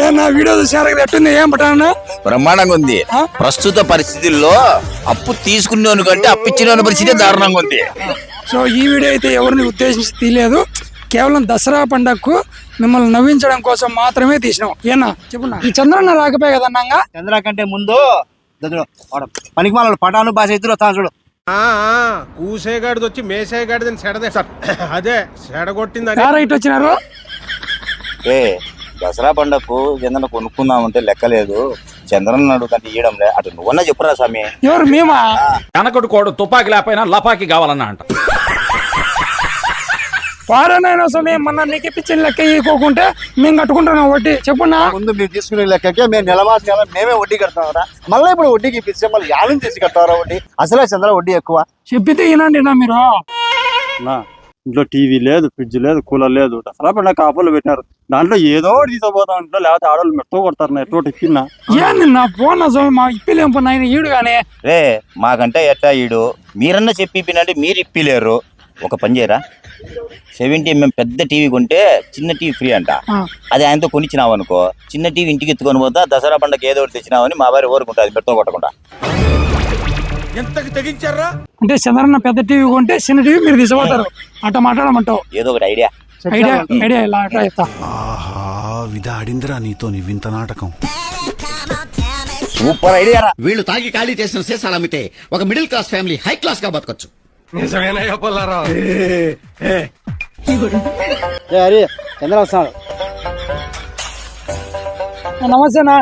ఏ నా వీడియో చూసారు ఎట్టుంది? ఏం పట్టాను బ్రహ్మాండంగా ఉంది? ప్రస్తుత పరిస్థితుల్లో అప్పు తీసుకునేవాని కంటే అప్పు ఇచ్చిన పరిస్థితి దారుణంగా ఉంది. సో ఈ వీడియో అయితే ఎవరిని ఉద్దేశించి తీయలేదు. కేవలం దసరా పండగకు మిమ్మల్ని నవ్వించడం కోసం మాత్రమే తీసినాం. ఏనా? చెప్పున్నా. ఈ చంద్రన్న రాకపోయే కదన్నాగా చంద్ర కంటే ముందు పనికి మాల పటాను భాష ఇద్దరు వస్తాను చూడు. కూసేగాడిది వచ్చి మేసేగాడిదని సెడదే అదే సెడగొట్టిందని. రైట్ వచ్చినారు. ఏ దసరా పండగకు చంద్రన కొనుక్కుందామంటే లెక్కలేదు చంద్రన్ అడుగుతుంటే ఇయ్యడం లే. అటు నువ్వన్నా చెప్పురా స్వామి. ఎవరు మేమా? వెనకడు కోడు తుపాకి లేకపోయినా లపాకి కావాలన్నా అంట. వారనైనా సమయం మొన్న నీకు ఇప్పించిన లెక్క ఇవ్వకుంటే మేము కట్టుకుంటున్నాం వడ్డీ. చెప్పున్నా? ముందు మీరు తీసుకునే లెక్కకే మేము నెలవాసి నెల మేమే వడ్డీ కడతామరా మళ్ళీ ఇప్పుడు వడ్డీకి ఇప్పిస్తే మళ్ళీ యానం చేసి కడతారా వడ్డీ. అసలే చంద్ర వడ్డీ ఎక్కువ. చెప్పితే వినండి నా మీరు. నా. ఇంట్లో టీవీ లేదు ఫ్రిడ్జ్ లేదు కూలర్ లేదు. దసరా పండుగ కాపులు పెట్టినారు. దాంట్లో ఏదో ఒకటి తీసుకుపోతా ఉంటారు లేకపోతే ఆడవాళ్ళు మెట్ట కొడతారు నా ఎటువంటి ఎక్కినా ఏంది నా ఫోన్ స్వామి మా ఇప్పిలేం పని ఆయన ఈడు కానీ రే మాకంటే ఎట్టా ఈడు? మీరన్నా చెప్పి ఇప్పినంటే మీరు ఇప్పిలేరు. ఒక పని చేయరా? సెవెంటీ ఎంఎం పెద్ద టీవీ కొంటే చిన్న టీవీ ఫ్రీ అంట. అది ఆయనతో కొనిచ్చినావు అనుకో చిన్న టీవీ ఇంటికి ఎత్తుకొని పోతా దసరా పండగ ఏదో ఒకటి తెచ్చినావని మా వారి ఊరుకుంటుంది పెట్టుకో కొట్టకుండా. ఎంతకి తెగించారా? అంటే చంద్రన్న పెద్ద టీవీ కొంటే చిన్న టీవీ మీరు తీసుకుపోతారు. అట్ట మాట్లాడమంటావు. ఏదో ఒకటి ఐడియా ఐడియా ఐడియా ఇలా అట్లా చెప్తా. ఆహా విధాడిందిరా నీతో నీ వింత నాటకం. సూపర్ ఐడియా రా. వీళ్ళు తాగి ఖాళీ చేసిన సీసాలు అమ్మితే ఒక మిడిల్ క్లాస్ ఫ్యామిలీ హై క్లాస్గా బతకొచ్చు. నిజమేనయ్య పుల్లారావు? అరే చంద్ర వస్తున్నాడు. నమస్తేనా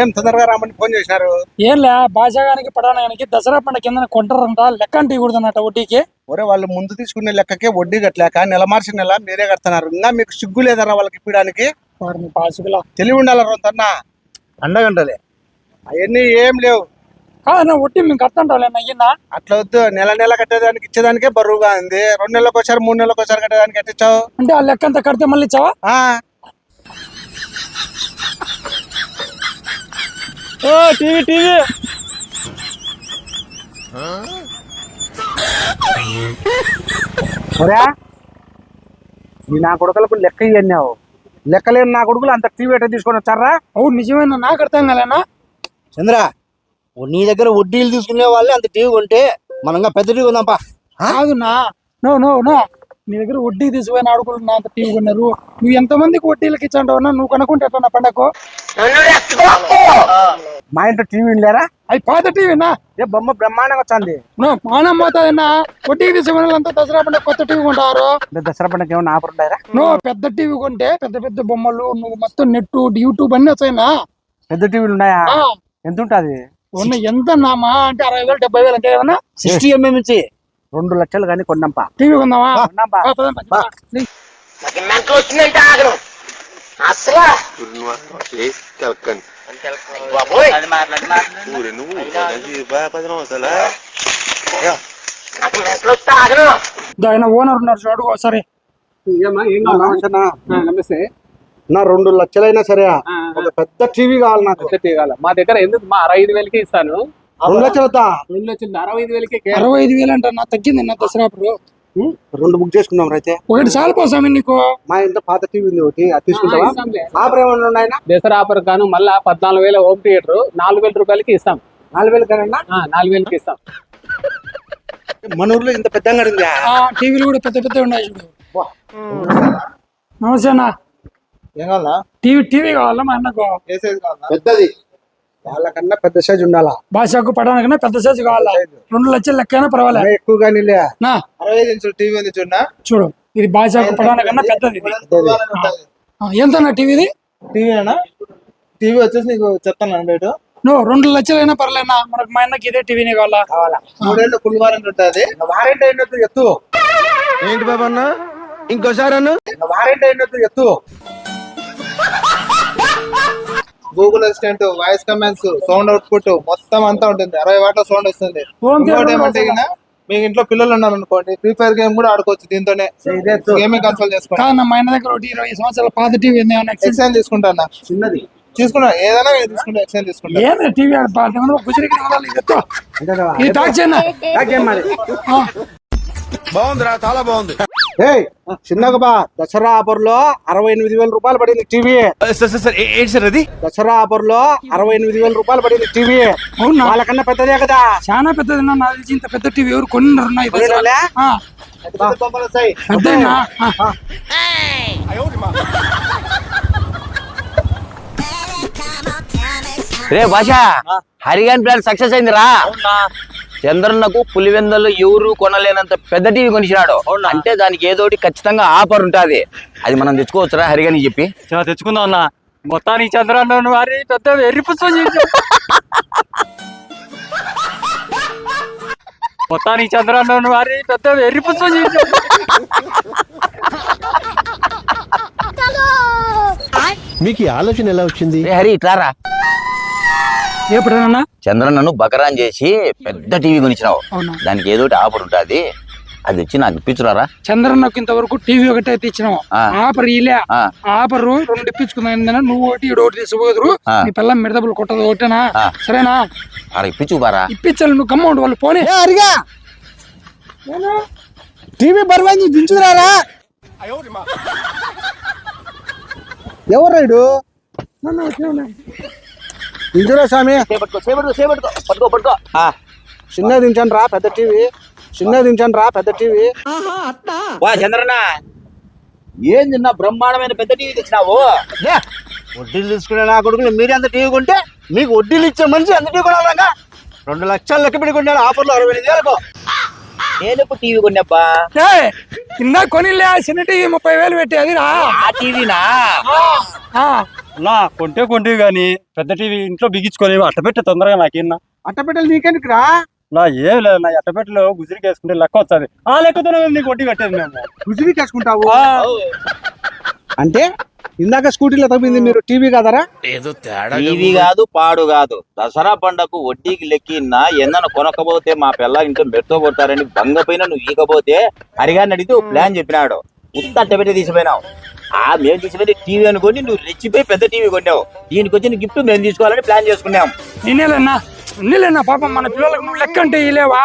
ఏం తొందరగా రామని ఫోన్ చేసినారు ఏంలే భాషాగానికి పడానానికి దసరా పండుగ కింద కొంటారంట లెక్క అంటే కూడదన్నట వడ్డీకి. ఒరే వాళ్ళు ముందు తీసుకునే లెక్కకే వడ్డీ కట్టలేక నెల మార్చి నెల మీరే కడుతున్నారు. ఇంకా మీకు సిగ్గు లేదరా వాళ్ళకి ఇప్పడానికి వారిని తెలివి ఉండాలి రొంతన్నా. అండగంటలే అవన్నీ ఏం లేవు. కాదన్నా వడ్డీ మేము కట్టంటావులే అయ్యిందా అట్లా వద్దు నెల నెల కట్టేదానికి ఇచ్చేదానికే బరువుగా ఉంది. రెండు నెలలకు ఒకసారి మూడు నెలలకు ఒకసారి కట్టేదానికి ఎట్టించావు అంటే ఆ లెక్క అంతా కడితే మళ్ళీ ఇచ్చావా? ఓ టీవీ టీవీ. ఒరే నీ నా కొడుకులకు లెక్క ఇవన్నావు లెక్కలేని నా కొడుకులు అంత టీవీ ఎట్ట తీసుకొని వచ్చారా? అవును నిజమైన? నాకు అర్థం కాలేనా? చంద్ర నీ దగ్గర వడ్డీలు తీసుకునే వాళ్ళే అంత టీవీ కొంటే మనంగా పెద్ద టీవీ ఉందాంపా కాదు నా నో నో నో. నీ దగ్గర వడ్డీ తీసుకుపోయిన ఆడుకుంటున్నా అంత టీవీ కొన్నారు. నువ్వు ఎంతమందికి వడ్డీలకి ఇచ్చాంటావు నువ్వు కనుక్కుంటే ఎట్లా నా పండగకు? మా ఇంట్లో టీవీ లేరా అవి పాత టీవీనా ఏ బొమ్మ బ్రహ్మాండంగా వచ్చింది. నో మానం పోతాదన్నా. వడ్డీకి తీసుకున్న వాళ్ళంతా దసరా పండుగ కొత్త టీవీ కొంటారు. అంటే దసరా పండుగ ఏమన్నా ఆఫర్ ఉంటాయరా నువ్వు పెద్ద టీవీ కొంటే పెద్ద పెద్ద బొమ్మలు నువ్వు మొత్తం నెట్ యూట్యూబ్ అన్ని వచ్చాయినా పెద్ద టీవీలు ఉన్నాయా? ఎంత ఉంటుంది ఉన్న ఎంత నామా? అంటే అరవై వేలు డెబ్బై వేలు అంతే కదన్నా? సిక్స్టీ ఎంఎం ఇచ్చి రెండు లక్షలు కానీ కొన్నాంపా. టీవీ కొందామా? కొన్నాంపా. ఆయన ఓనర్ ఉన్నారు చూడు ఒకసారి. నా రెండు లక్షలైనా సరే ఒక పెద్ద టీవీ కావాలి నాకు. మా దగ్గర ఎందుకు మా అరవై ఐదు వేలకి ఇస్తాను. రెండు లక్షలతా రెండు వచ్చింది అరవై ఐదు వేలకి అరవై ఐదు వేలు అంట నా తగ్గింది నా దసరా అప్పుడు. రెండు బుక్ చేసుకుందాం అయితే. ఒకటి చాలు పోసామి నీకు. మా ఇంట్లో పాత టీవీ ఉంది ఒకటి అది తీసుకుంటావా. ఆఫర్ ఏమన్నా ఉన్నాయన దసరా ఆఫర్ గాను మళ్ళా పద్నాలుగు వేల హోమ్ థియేటర్ నాలుగు వేల రూపాయలకి ఇస్తాం. నాలుగు వేలు కన్నా ఆ, నాలుగు వేలకి ఇస్తాం. మన ఊర్లో ఇంత పెద్దంగా ఉంది ఆ టీవీలు కూడా పెద్ద పెద్ద ఉన్నాయి చూడు. నమస్తే అన్న. ఏం కావాలా? టీవీ టీవీ కావాలా మా అన్నకు? పెద్దది. వాళ్ళకన్నా పెద్ద సైజ్ ఉండాలా? భాషకు పడడానికన్నా పెద్ద సైజు కావాలా? రెండు లక్షల లెక్కైనా పర్వాలే. అరే ఎక్కువగా నీలే నా. అరవై ఐదు ఇంచుల టీవీ ఉంది చూడ చూడు ఇది భాషకు పడడానికన్నా పెద్దది ఎంత అన్న టీవీది టీవీ అన్నా? టీవీ వచ్చేసి నీకు చెప్తాను రేటు. నువ్వు రెండు లక్షలైనా పర్లేనా మనకు మా అన్నకి ఇదే టీవీనే కావాలా? కావాలా. మూడేళ్ళు ఫుల్ వారంటీ ఉంటుంది. వారంటీ అయినట్టు ఎత్తు. ఏంటి బాబు అన్న? ఇంకోసారి అన్న? వారంటీ అయినట్టు ఎత్తు. Google assistant voice commands sound output మొత్తం అంతా ఉంటుంది. అరవై వాట్ల సౌండ్ వస్తుంది. ఇంకోటి ఏమంటే మీకు ఇంట్లో పిల్లలు ఉన్నారు అనుకోండి ఫ్రీ ఫైర్ గేమ్ కూడా ఆడుకోవచ్చు దీంతోనే. గేమింగ్ కన్సోల్ చేసుకోండి. కాదన్న మా అన్న దగ్గర ఒకటి ఇరవై సంవత్సరాల పాత టీవీ ఉంది ఏమన్నా ఎక్సెస్ ఎక్స్చేంజ్ తీసుకుంటా చిన్నది. తీసుకున్నా ఏదైనా తీసుకుంటే ఎక్స్చేంజ్ తీసుకుంటా. ఏంది టీవీ ఆడ పాట గుజరికి ఇది టాక్ చేయనా బాగుందిరా చాలా బాగుంది. చిన్నగా బా. దసరా ఆఫర్లో అరవై ఎనిమిది వేల రూపాయలు పడింది టీవీ ఏంటి సార్ అది? దసరా ఆఫర్లో అరవై ఎనిమిది వేల రూపాయలు పడింది టీవీ అవునా? వాళ్ళకన్నా పెద్దదే కదా. చాలా పెద్దది నా నాకు తెలిసి ఇంత పెద్ద టీవీ ఎవరు కొన్నారు నా ఇది అసలు. కొనినారులే? ఆ, పెద్ద బొమ్మలు వస్తాయి. పెద్దనా? ఆ. రే భాష హరిగాన్ ప్లాన్ సక్సెస్ అయిందిరా. చంద్రన్నకు పులివెందలు ఎవరు కొనలేనంత పెద్ద టీవీ కొనిచ్చినాడు అంటే దానికి ఏదో ఒకటి ఖచ్చితంగా ఆఫర్ ఉంటది. అది మనం తెచ్చుకోవచ్చురా హరిగాని చెప్పి. చాలా తెచ్చుకుందాం అన్న. మొత్తానికి చంద్రన్న వారి పెద్ద ఎర్రి పుష్పం చేశాడు మొత్తానికి చంద్రన్న వారి పెద్ద ఎర్రి పుష్పం చేశాడు మీకు ఈ ఆలోచన ఎలా వచ్చింది? హరి ఇట్లారా? ఎప్పుడేనన్నా చంద్రన్నను బకరాన్ చేసి పెద్ద టీవీ కొనిచ్చినావు. అవునా? దానికి ఏదో ఆఫర్ ఉంటది. అది వచ్చి నాకు ఇప్పించురారా? చంద్రన్నకు ఇంతవరకు టీవీ ఒకటే తెచ్చినావు. ఆ. ఆఫర్ ఇలే ఆ. ఆఫర్ రెండు ఇప్పించుకుందాం ఏందన్నా నువ్వు ఒకటి ఈడు ఒకటి తీసుకోదురు. నీ పిల్ల మిడతపులు కొట్టదు ఒకటేనా. సరేనా? అలా ఇప్పించు బారా ఇప్పించాలి నువ్వు కమ్మౌంట్ వాళ్ళు పోనీ. అరిగా. టీవీ బరువైంది దించుకురారా? ఎవరు రైడు దించురా స్వామి. చిన్న దించండి రా పెద్ద టీవీ. చిన్న దించండి రా పెద్ద టీవీ. వా చంద్రన్న. ఏం తిన్నా బ్రహ్మాండమైన పెద్ద టీవీ తెచ్చినావు? వడ్డీలు తీసుకునే నా కొడుకులు మీరే అంత టీవీ కొంటే మీకు వడ్డీలు ఇచ్చే మనిషి అంత టీవీ కొనాలంగా రెండు లక్షలు లెక్క పెట్టి కొన్నాడు ఆఫర్లో అరవై ఐదు వేలకు. నేను ఎప్పుడు టీవీ కొన్నప్పా ఏయ్, కింద కొనిలే చిన్న టీవీ ముప్పై వేలు పెట్టి అది రా. ఆ టీవీనా? ఆ, నా కొంటే కొంటే గాని పెద్ద టీవీ ఇంట్లో బిగించుకొని అట్టపెట్టే తొందరగా నాకేనా అట్టపెట్టెలు నీకెందుకు రా నా ఏం లేదు నా అట్టపెట్టెలో గుజిరికి వేసుకుంటే లెక్క వస్తుంది. ఆ లెక్కతోనే నీకు వడ్డీ కట్టేది మేము. రుచికి వేసుకుంటావు? అంటే ఇందాక స్కూటీలో తగ్గింది మీరు టీవీ కదరా? ఏదో తేడా టీవీ కాదు పాడు కాదు. దసరా పండగకు వడ్డీకి లెక్కిన్నా ఎన్నను కొనకపోతే మా పిల్ల ఇంట్లో మెట్తో కొడతారని బంగపైన నువ్వు ఈకపోతే హరిగాన్ని అడిగితే ఓ ప్లాన్ చెప్పినాడు. ఉత్త అట్టబెట్టి తీసిపోయినావు. ఆ మేము తీసిపోయి టీవీ అనుకొని నువ్వు రెచ్చిపోయి పెద్ద టీవీ కొన్నావు. దీనికి వచ్చిన గిఫ్ట్ మేము తీసుకోవాలని ప్లాన్ చేసుకున్నాం. నేనేలేనా ఉన్నిలేనా పాపం మన పిల్లలకు నువ్వు లెక్క అంటే ఇలేవా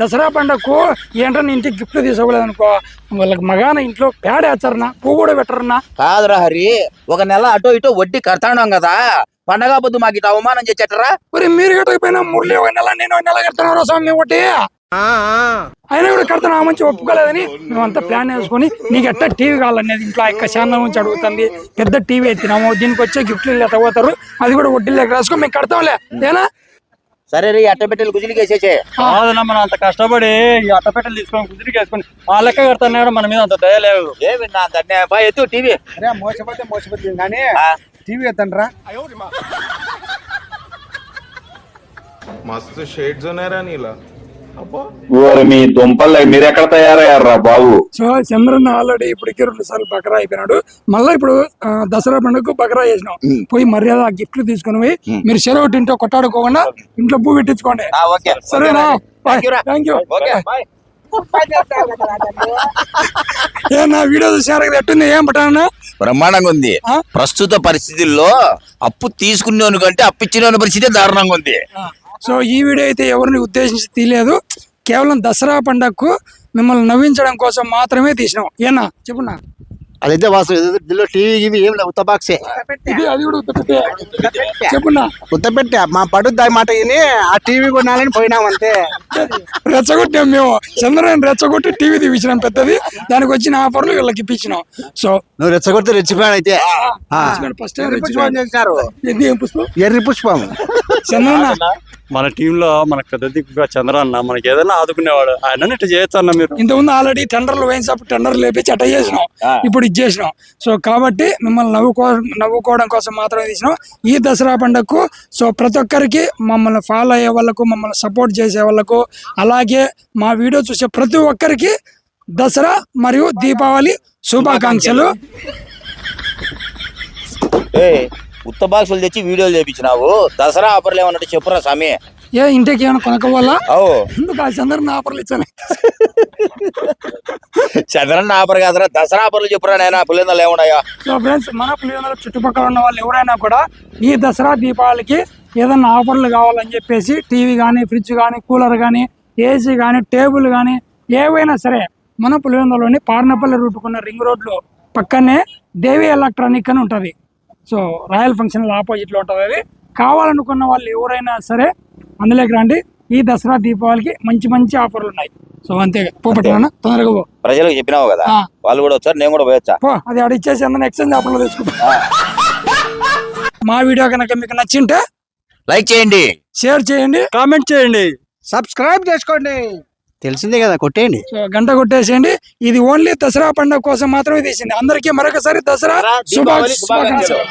దసరా పండగకు ఏంటన్నా ఇంటికి గిఫ్ట్ తీసుకోలేదు అనుకో వాళ్ళకి మగాన ఇంట్లో పేడ వేస్తారనా పువ్వు కూడా పెట్టరన్నా. కాదురా హరి ఒక నెల అటో ఇటో వడ్డీ కడతాన్నాం కదా. పండగ పొద్దు మాకు ఇట్లా అవమానం చేసేటరా? మరి మీరు కట్టకపోయినా మురళి ఒక నెల నేను ఒక నెల కడుతున్నారు స్వామి ఒకటి అయినా కూడా కడతాను ఆ మంచి ఒప్పుకోలేదని మేమంతా ప్లాన్ వేసుకొని నీకు ఎట్లా టీవీ కావాలనేది ఇంట్లో ఎక్క శాంతం నుంచి అడుగుతుంది పెద్ద టీవీ ఎత్తినాము దీనికి వచ్చే గిఫ్ట్లు ఇలా తగ్గుతారు అది కూడా వడ్డీలేక రాసుకొని మేము కడతాంలే. ఏనా? సరే రే అట్టపెట్టలు గుజులికి కాదన్నా మనం అంత కష్టపడి ఈ అట్టపెట్టలు తీసుకొని గుజులికి వేసుకొని ఆ లెక్క కడతానే కూడా మన మీద అంత దయలేవు ఏమి నా బా ఎత్తు టీవీ. అరే మోసపోతే మోసపోతుంది కానీ టీవీ ఎత్తండ్రా. మస్తు షేడ్స్ ఉన్నారా నీలా. మీ దుంపలు మీరు ఎక్కడ తయారయ్యారా బాబు? సో చంద్రన్న ఆల్రెడీ ఇప్పటికి రెండు సార్లు బకరా అయిపోయినాడు. మళ్ళీ ఇప్పుడు దసరా పండుగకు బకరా చేసినాం. పోయి మర్యాద గిఫ్ట్లు తీసుకుని పోయి మీరు చెరొకటి ఇంట్లో కొట్టాడుకోకుండా ఇంట్లో పువ్వు పెట్టించుకోండి. ఆ, ఓకే. సరేనా? Thank you రా. Thank you. Okay bye. ఏ నా వీడియో చూసారు? కదా ఎట్టుంది? ఏం పట్టానా? బ్రహ్మాండంగా ఉంది. ఆ? ప్రస్తుత పరిస్థితుల్లో అప్పు తీసుకునేవాని కంటే అప్పు ఇచ్చిన పరిస్థితి దారుణంగా ఉంది. సో ఈ వీడియో అయితే ఎవరిని ఉద్దేశించి తీయలేదు. కేవలం దసరా పండగకు మిమ్మల్ని నవ్వించడం కోసం మాత్రమే తీసినాం. ఏనా? చెప్పున్నా. అదైతే వాసు దీనిలో టీవీ గివి ఏం లేవు. ఉత్త బాక్సే. ఇది అది కూడా ఉత్తపెట్టే. చెప్పున్నా. ఉత్త పెట్టా మా పడుద్ది మాట విని ఆ టీవీ కొనాలని పోయినాం అంతే. రెచ్చగొట్టాం మేము. చంద్రని రెచ్చగొట్టి టీవీ తీపించినాం పెద్దది. దానికి వచ్చిన ఆఫర్లు వీళ్ళకి ఇప్పించినాం. సో నువ్వు రెచ్చగొడితే రెచ్చిపోయాను అయితే. ఆ. ఫస్ట్ ఎర్రి పుష్పం ఎర్రి పుష్పం. చంద్రన్న మన టీంలో మన పెద్ద దిక్కుగా చంద్ర అన్న మనకి ఏదైనా ఆదుకునేవాడు. ఆయన ఇట్లా చేయొచ్చు అన్న మీరు? ఇంతకుముందు ఆల్రెడీ టెండర్లు వేయించినప్పుడు టెండర్లు లేపించి అట్ట చేసినాం. ఇప్పుడు ఇది చేసినాం. సో కాబట్టి మిమ్మల్ని నవ్వుకో నవ్వుకోవడం కోసం మాత్రమే తీసినాం. ఈ దసరా పండుగకు సో ప్రతి ఒక్కరికి మమ్మల్ని ఫాలో అయ్యే వాళ్ళకు మమ్మల్ని సపోర్ట్ చేసే వాళ్ళకు అలాగే మా వీడియో చూసే ప్రతి ఒక్కరికి దసరా మరియు దీపావళి శుభాకాంక్షలు. ఏ ఉత్త బాక్సులు తెచ్చి వీడియోలు చేపించినావు. దసరా ఆఫర్లు ఏమన్నట్టు చెప్పురా స్వామి. ఏ ఇంటికి ఏమైనా కొనకపోవాలా? ఓ ఎందుకు ఆ చంద్రన్న ఆఫర్లు ఇచ్చాను? చంద్రన్న ఆఫర్ కాదురా దసరా ఆఫర్లు చెప్పురా నాయన పులిందలు ఏమున్నాయా. సో ఫ్రెండ్స్ మన పులివెందుల చుట్టుపక్కల ఉన్న వాళ్ళు ఎవరైనా కూడా ఈ దసరా దీపావళికి ఏదన్నా ఆఫర్లు కావాలని చెప్పేసి టీవీ కానీ ఫ్రిడ్జ్ కానీ కూలర్ కానీ ఏసీ కానీ టేబుల్ కానీ ఏవైనా సరే మన పులివెందులోని పార్నపల్లి రూటుకున్న రింగ్ రోడ్లో పక్కనే దేవి ఎలక్ట్రానిక్ అని ఉంటుంది. సో రాయల్ ఫంక్షన్ ఆపోజిట్లో ఉంటుంది అది. కావాలనుకున్న వాళ్ళు ఎవరైనా సరే అందులోకి రండి. ఈ దసరా దీపావళికి మంచి మంచి ఆఫర్లు ఉన్నాయి. సో అంతే తొందరగా పో. ప్రజలకు చెప్పినావు కదా. వాళ్ళు కూడా వచ్చారు నేను కూడా పోయొచ్చా? పో అది ఆడ ఇచ్చేసి అందరిని ఎక్స్చేంజ్ ఆఫర్లో తెచ్చుకుంటా మా వీడియో కనుక మీకు నచ్చింటే లైక్ చేయండి. షేర్ చేయండి కామెంట్ చేయండి. సబ్స్క్రైబ్ చేసుకోండి. తెలిసిందే కదా కొట్టేయండి. సో గంట కొట్టేసేయండి. ఇది ఓన్లీ దసరా పండుగ కోసం మాత్రమే తీసింది. అందరికీ మరొకసారి దసరా శుభాకాంక్షలు.